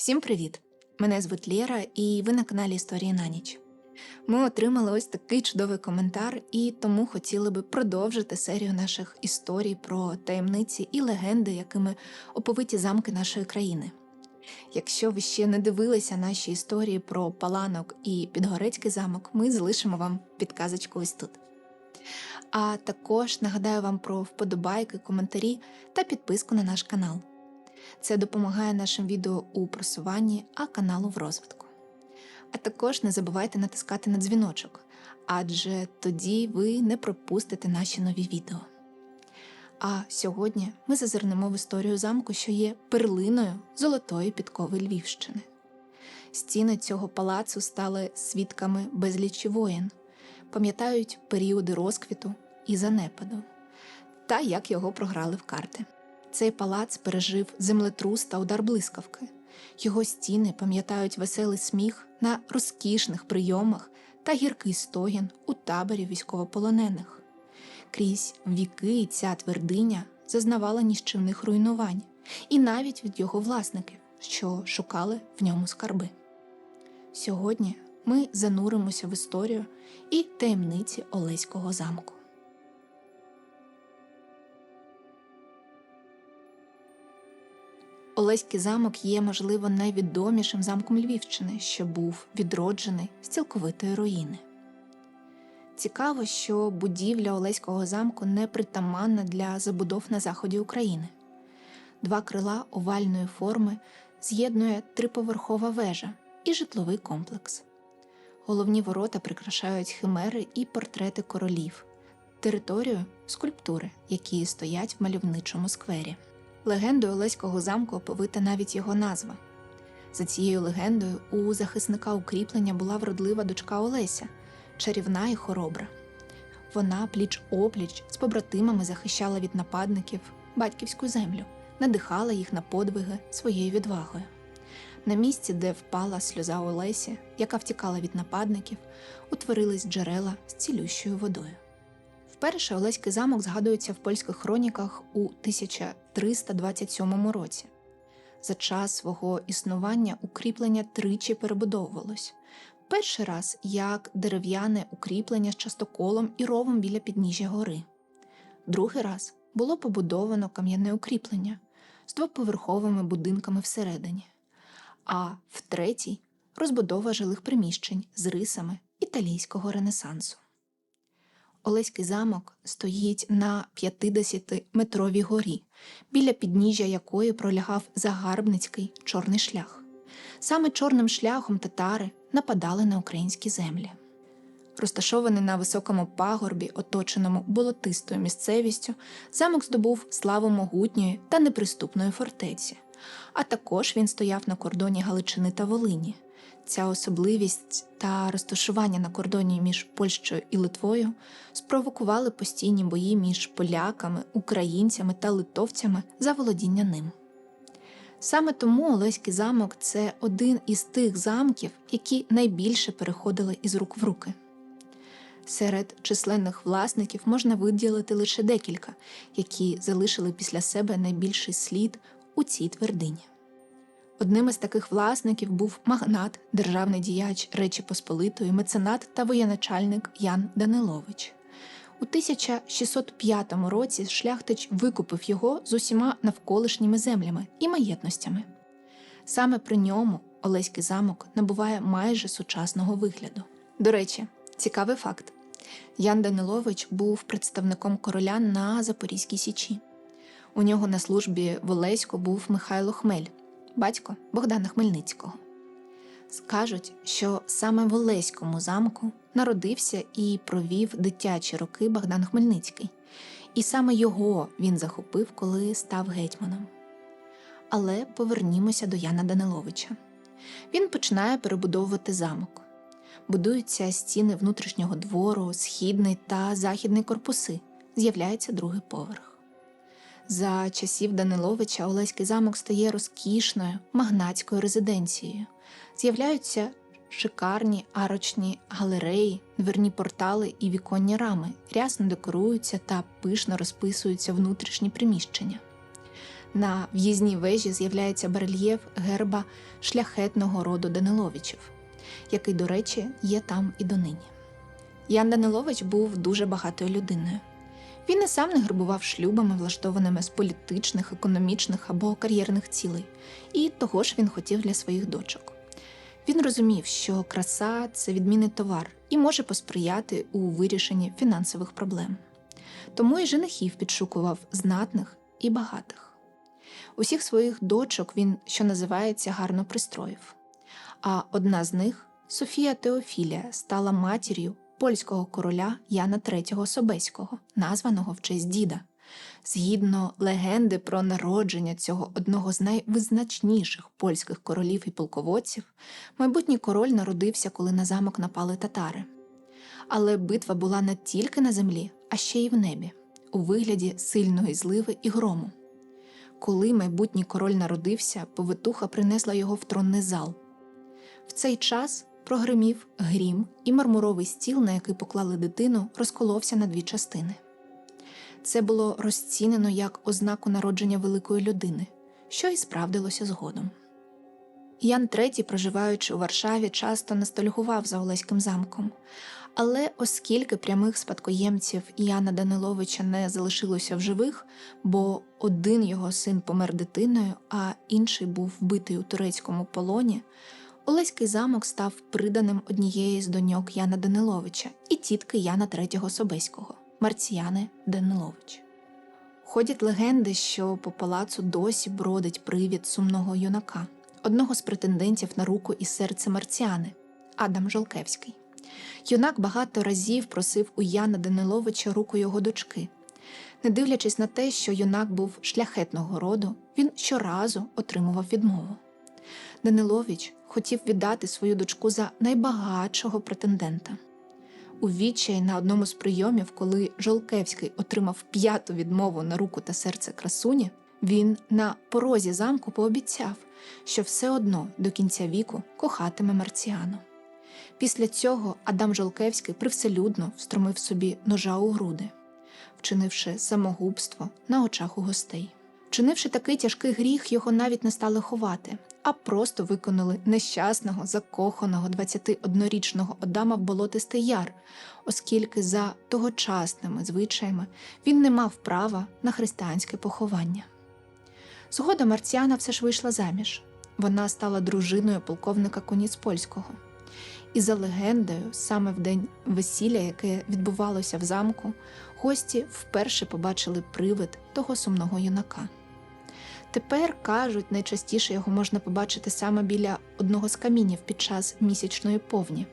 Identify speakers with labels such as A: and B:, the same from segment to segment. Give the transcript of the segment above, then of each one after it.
A: Всім привіт! Мене звуть Лєра, і ви на каналі Історії на ніч. Ми отримали ось такий чудовий коментар, і тому хотіли би продовжити серію наших історій про таємниці і легенди, якими оповиті замки нашої країни. Якщо ви ще не дивилися наші історії про Паланок і Підгорецький замок, ми залишимо вам підказочку ось тут. А також нагадаю вам про вподобайки, коментарі та підписку на наш канал. Це допомагає нашим відео у просуванні, а каналу в розвитку. А також не забувайте натискати на дзвіночок, адже тоді ви не пропустите наші нові відео. А сьогодні ми зазирнемо в історію замку, що є перлиною золотої підкови Львівщини. Стіни цього палацу стали свідками безлічі воєн, пам'ятають періоди розквіту і занепаду, та як його програли в карти. Цей палац пережив землетрус та удар блискавки. Його стіни пам'ятають веселий сміх на розкішних прийомах та гіркий стогін у таборі військовополонених. Крізь віки ця твердиня зазнавала ніщівних руйнувань, і навіть від його власників, що шукали в ньому скарби. Сьогодні ми зануримося в історію і таємниці Олеського замку. Олеський замок є, можливо, найвідомішим замком Львівщини, що був відроджений з цілковитої руїни. Цікаво, що будівля Олеського замку не притаманна для забудов на заході України. Два крила овальної форми з'єднує триповерхова вежа і житловий комплекс. Головні ворота прикрашають химери і портрети королів, територію скульптури, які стоять в мальовничому сквері. Легендою Олеського замку оповита навіть його назва. За цією легендою, у захисника укріплення була вродлива дочка Олеся, чарівна і хоробра. Вона пліч опліч з побратимами захищала від нападників батьківську землю, надихала їх на подвиги своєю відвагою. На місці, де впала сльоза Олесі, яка втікала від нападників, утворились джерела з цілющою водою. Вперше Олеський замок згадується в польських хроніках у 1327 році. За час свого існування укріплення тричі перебудовувалось. Перший раз як дерев'яне укріплення з частоколом і ровом біля підніжжя гори. Другий раз було побудовано кам'яне укріплення з двоповерховими будинками всередині, а в третій розбудова жилих приміщень з рисами італійського ренесансу. Олеський замок стоїть на 50-метровій горі, біля підніжжя якої пролягав загарбницький чорний шлях. Саме чорним шляхом татари нападали на українські землі. Розташований на високому пагорбі, оточеному болотистою місцевістю, замок здобув славу могутньої та неприступної фортеці, а також він стояв на кордоні Галичини та Волині. Ця особливість та розташування на кордоні між Польщею і Литвою спровокували постійні бої між поляками, українцями та литовцями за володіння ним. Саме тому Олеський замок це один із тих замків, які найбільше переходили із рук в руки. Серед численних власників можна виділити лише декілька, які залишили після себе найбільший слід у цій твердині. Одним із таких власників був магнат, державний діяч Речі Посполитої, меценат та воєначальник Ян Данилович. У 1605 році шляхтич викупив його з усіма навколишніми землями і маєтностями. Саме при ньому Олеський замок набуває майже сучасного вигляду. До речі, цікавий факт: Ян Данилович був представником короля на Запорізькій Січі. У нього на службі в Олеську був Михайло Хмель батько Богдана Хмельницького. Скажуть, що саме в Олеському замку народився і провів дитячі роки Богдан Хмельницький, і саме його він захопив, коли став гетьманом. Але повернімося до Яна Даниловича. Він починає перебудовувати замок. Будуються стіни внутрішнього двору, східний та західний корпуси, з'являється другий поверх. За часів Даниловича Олеський замок стає розкішною магнатською резиденцією. З'являються шикарні арочні галереї, дверні портали і віконні рами, рясно декоруються та пишно розписуються внутрішні приміщення. На в'їзній вежі з'являється барельєф герба шляхетного роду Даниловичів, який, до речі, є там і донині. Ян Данилович був дуже багатою людиною. Він і сам не грабував шлюбами, влаштованими з політичних, економічних або кар'єрних цілей, і того ж він хотів для своїх дочок. Він розумів, що краса це відмінний товар і може посприяти у вирішенні фінансових проблем. Тому і женихів підшукував знатних і багатих. Усіх своїх дочок він, що називається, гарно пристроїв. А одна з них, Софія Теофілія, стала матір'ю польського короля Яна III Собеського, названого в честь діда. Згідно легенди про народження цього одного з найвизначніших польських королів і полководців, майбутній король народився, коли на замок напали татари. Але битва була не тільки на землі, а ще й в небі, у вигляді сильної зливи і грому. Коли майбутній король народився, повитуха принесла його в тронний зал. В цей час прогримів грім, і мармуровий стіл, на який поклали дитину, розколовся на дві частини. Це було розцінено як ознаку народження великої людини, що і справдилося згодом. Ян III, проживаючи у Варшаві, часто ностальгував за Олеським замком, але оскільки прямих спадкоємців Яна Даниловича не залишилося в живих, бо один його син помер дитиною, а інший був вбитий у турецькому полоні, Олеський замок став приданим однієї з доньок Яна Даниловича і тітки Яна III Собеського Марціяни Данилович. Ходять легенди, що по палацу досі бродить привід сумного юнака, одного з претендентів на руку і серце Марціани Адам Жолкевський. Юнак багато разів просив у Яна Даниловича руку його дочки. Не дивлячись на те, що юнак був шляхетного роду, він щоразу отримував відмову. Данилович хотів віддати свою дочку за найбагатшого претендента. У відчаї на одному з прийомів, коли Жолкевський отримав п'яту відмову на руку та серце красуні, він на порозі замку пообіцяв, що все одно до кінця віку кохатиме Марціану. Після цього Адам Жолкевський привселюдно встромив собі ножа у груди, вчинивши самогубство на очах у гостей. Вчинивши такий тяжкий гріх, його навіть не стали ховати, а просто виконали нещасного, закоханого 21-річного Адама в болотистий яр, оскільки за тогочасними звичаями він не мав права на християнське поховання. Згодом Марціана все ж вийшла заміж. Вона стала дружиною полковника Коніцпольського. І за легендою, саме в день весілля, яке відбувалося в замку, гості вперше побачили привид того сумного юнака. Тепер кажуть, найчастіше його можна побачити саме біля одного з камінів під час місячної повні.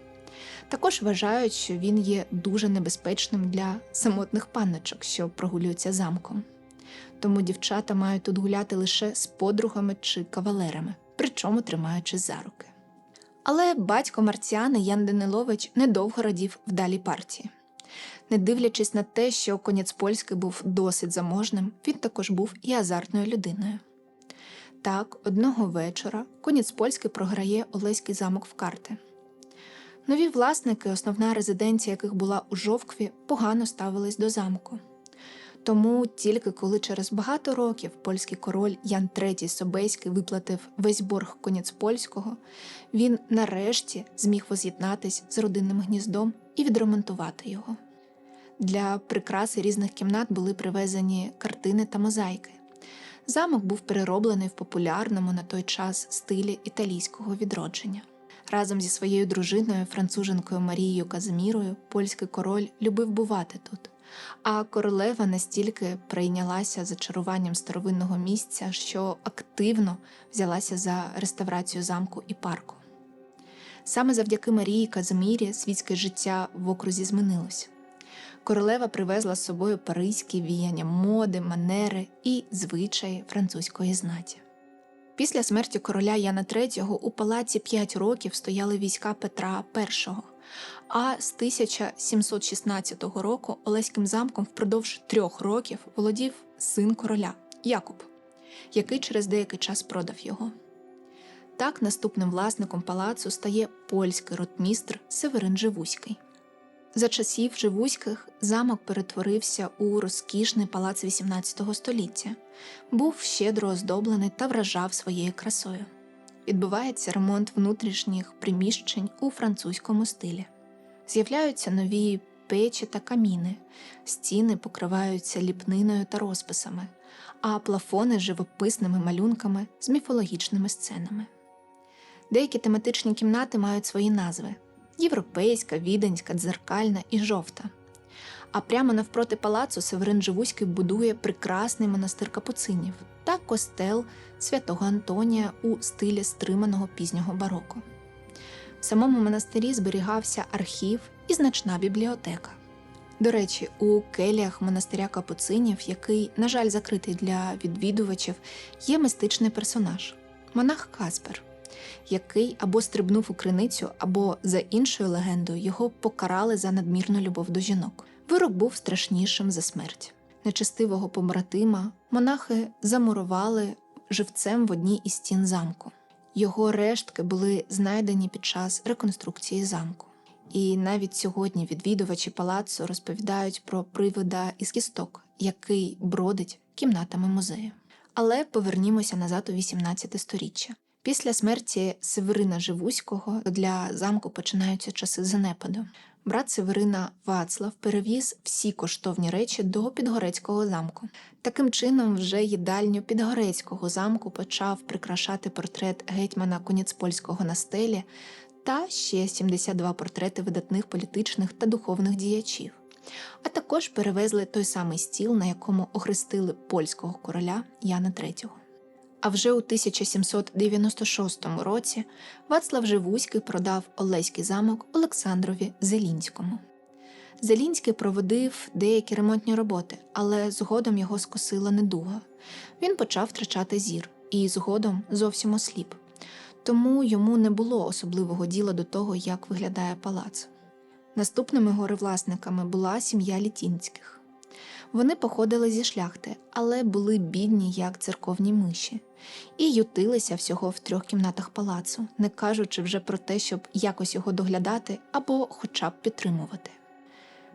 A: Також вважають, що він є дуже небезпечним для самотних панночок, що прогулюються замком. Тому дівчата мають тут гуляти лише з подругами чи кавалерами, причому тримаючись за руки. Але батько Марціани Ян Данилович недовго радів вдалі партії. Не дивлячись на те, що конець польський був досить заможним, він також був і азартною людиною. Так, одного вечора конець польський програє Олеський замок в карти. Нові власники, основна резиденція яких була у Жовкві, погано ставились до замку. Тому тільки коли через багато років польський король Ян III Собеський виплатив весь борг конець польського, він нарешті зміг воз'єднатись з родинним гніздом і відремонтувати його. Для прикраси різних кімнат були привезені картини та мозаїки. Замок був перероблений в популярному на той час стилі італійського відродження. Разом зі своєю дружиною, француженкою Марією Казимірою, польський король любив бувати тут. А королева настільки прийнялася зачаруванням старовинного місця, що активно взялася за реставрацію замку і парку. Саме завдяки Марії Казимірі світське життя в окрузі змінилось. Королева привезла з собою паризькі віяння моди, манери і звичаї французької знаті. Після смерті короля Яна III у палаці 5 років стояли війська Петра І, а з 1716 року Олеським замком впродовж трьох років володів син короля Якуб, який через деякий час продав його. Так наступним власником палацу стає польський ротмістр Северин Живуський. За часів Живуських замок перетворився у розкішний палац XVIII століття, був щедро оздоблений та вражав своєю красою. Відбувається ремонт внутрішніх приміщень у французькому стилі. З'являються нові печі та каміни, стіни покриваються ліпниною та розписами, а плафони живописними малюнками з міфологічними сценами. Деякі тематичні кімнати мають свої назви: європейська, віденська, дзеркальна і жовта. А прямо навпроти палацу Северин Живуський будує прекрасний монастир капуцинів та костел святого Антонія у стилі стриманого пізнього бароко. В самому монастирі зберігався архів і значна бібліотека. До речі, у келіях монастиря капуцинів, який, на жаль, закритий для відвідувачів, є мистичний персонаж монах Каспер, який або стрибнув у криницю, або, за іншою легендою, його покарали за надмірну любов до жінок. Вирок був страшнішим за смерть. Нечестивого побратима монахи замурували живцем в одній із стін замку. Його рештки були знайдені під час реконструкції замку. І навіть сьогодні відвідувачі палацу розповідають про привида із кісток, який бродить кімнатами музею. Але повернімося назад у 18 сторіччя. Після смерті Северина Живуського для замку починаються часи занепаду. Брат Северина Вацлав перевіз всі коштовні речі до Підгорецького замку. Таким чином, вже їдальню Підгорецького замку почав прикрашати портрет гетьмана Коніцпольського на стелі та ще 72 портрети видатних політичних та духовних діячів. А також перевезли той самий стіл, на якому охрестили польського короля Яна III. А вже у 1796 році Вацлав Живуський продав Олеський замок Олександрові Зелінському. Зелінський проводив деякі ремонтні роботи, але згодом його скосила недуга. Він почав втрачати зір і згодом зовсім осліп. Тому йому не було особливого діла до того, як виглядає палац. Наступними горевласниками була сім'я Літінських. Вони походили зі шляхти, але були бідні, як церковні миші, і ютилися всього в трьох кімнатах палацу, не кажучи вже про те, щоб якось його доглядати або хоча б підтримувати.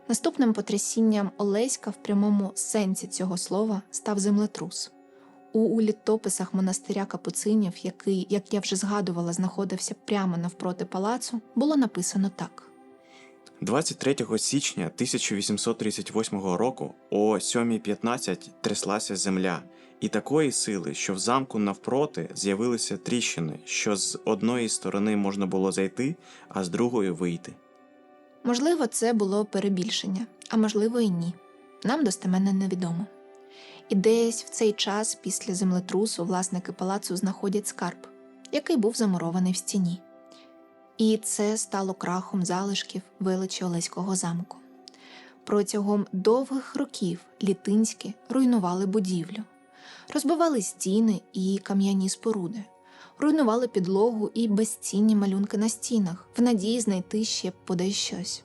A: Наступним потрясінням Олеська в прямому сенсі цього слова став землетрус. У літописах монастиря капуцинів, який, як я вже згадувала, знаходився прямо навпроти палацу, було написано так.
B: 23 січня 1838 року о 7.15 тряслася земля, і такої сили, що в замку навпроти з'явилися тріщини, що з одної сторони можна було зайти, а з другої вийти.
A: Можливо, це було перебільшення, а можливо і ні. Нам достеменно невідомо. І десь в цей час після землетрусу власники палацу знаходять скарб, який був замурований в стіні. І це стало крахом залишків величі Олеського замку. Протягом довгих років літинські руйнували будівлю, розбивали стіни і кам'яні споруди, руйнували підлогу і безцінні малюнки на стінах, в надії знайти ще подай щось.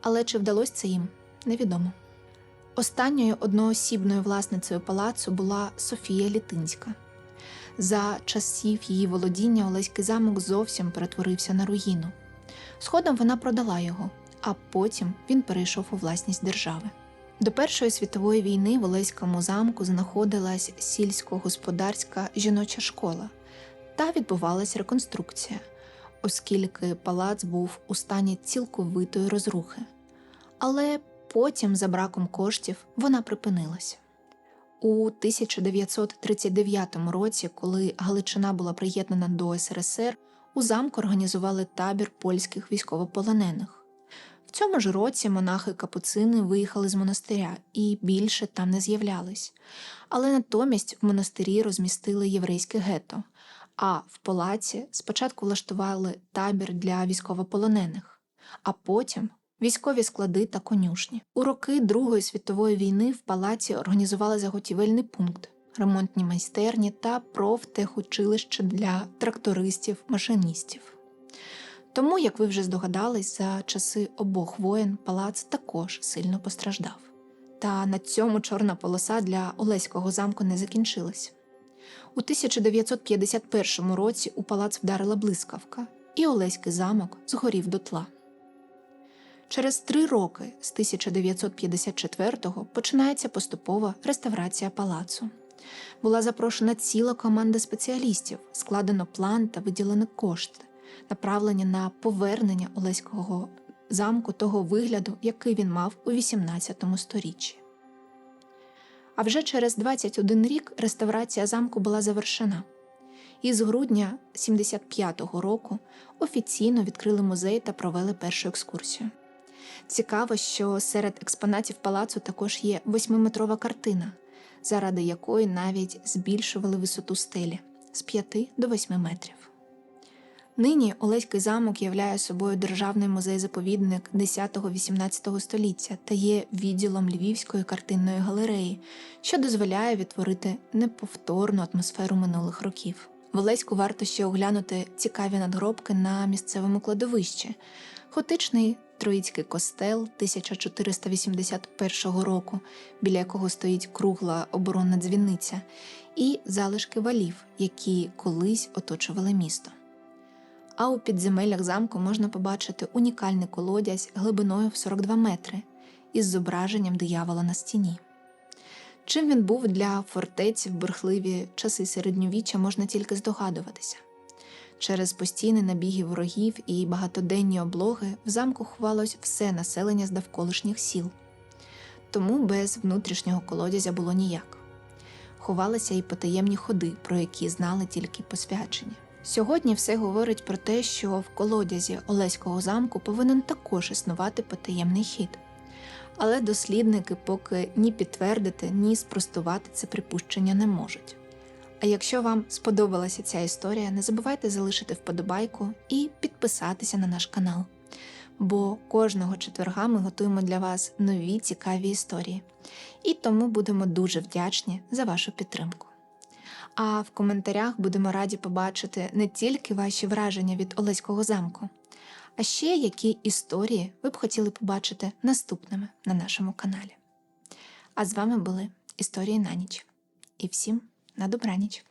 A: Але чи вдалося це їм, невідомо. Останньою одноосібною власницею палацу була Софія Літинська. За часів її володіння Олеський замок зовсім перетворився на руїну. Згодом вона продала його, а потім він перейшов у власність держави. До Першої світової війни в Олеському замку знаходилась сільськогосподарська жіноча школа та відбувалась реконструкція, оскільки палац був у стані цілковитої розрухи. Але потім, за браком коштів, вона припинилася. У 1939 році, коли Галичина була приєднана до СРСР, у замку організували табір польських військовополонених. В цьому ж році монахи капуцини виїхали з монастиря і більше там не з'являлись. Але натомість в монастирі розмістили єврейське гетто, а в палаці спочатку влаштували табір для військовополонених, а потім військові склади та конюшні. У роки Другої світової війни в палаці організували заготівельний пункт, ремонтні майстерні та профтехучилище для трактористів, машиністів. Тому, як ви вже здогадались, за часи обох воєн палац також сильно постраждав. Та на цьому чорна полоса для Олеського замку не закінчилась. У 1951 році у палац вдарила блискавка, і Олеський замок згорів дотла. Через три роки з 1954-го починається поступова реставрація палацу. Була запрошена ціла команда спеціалістів, складено план та виділені кошти, направлені на повернення Олеського замку того вигляду, який він мав у XVIII сторіччі. А вже через 21 рік реставрація замку була завершена. І з грудня 75-го року офіційно відкрили музей та провели першу екскурсію. Цікаво, що серед експонатів палацу також є восьмиметрова картина, заради якої навіть збільшували висоту стелі з 5 до 8 метрів. Нині Олеський замок являє собою державний музей-заповідник 10-18 століття та є відділом Львівської картинної галереї, що дозволяє відтворити неповторну атмосферу минулих років. В Олеську варто ще оглянути цікаві надгробки на місцевому кладовищі, готичний Троїцький костел 1481 року, біля якого стоїть кругла оборонна дзвіниця, і залишки валів, які колись оточували місто. А у підземеллях замку можна побачити унікальний колодязь глибиною в 42 метри із зображенням диявола на стіні. Чим він був для фортеці в бурхливі часи середньовіччя, можна тільки здогадуватися. Через постійні набіги ворогів і багатоденні облоги в замку ховалось все населення з довколишніх сіл, тому без внутрішнього колодязя було ніяк. Ховалися і потаємні ходи, про які знали тільки посвячені. Сьогодні все говорить про те, що в колодязі Олеського замку повинен також існувати потаємний хід. Але дослідники поки ні підтвердити, ні спростувати це припущення не можуть. А якщо вам сподобалася ця історія, не забувайте залишити вподобайку і підписатися на наш канал. Бо кожного четверга ми готуємо для вас нові цікаві історії, і тому будемо дуже вдячні за вашу підтримку. А в коментарях будемо раді побачити не тільки ваші враження від Олеського замку, а ще які історії ви б хотіли побачити наступними на нашому каналі. А з вами були Історії на ніч. І всім на добраніч!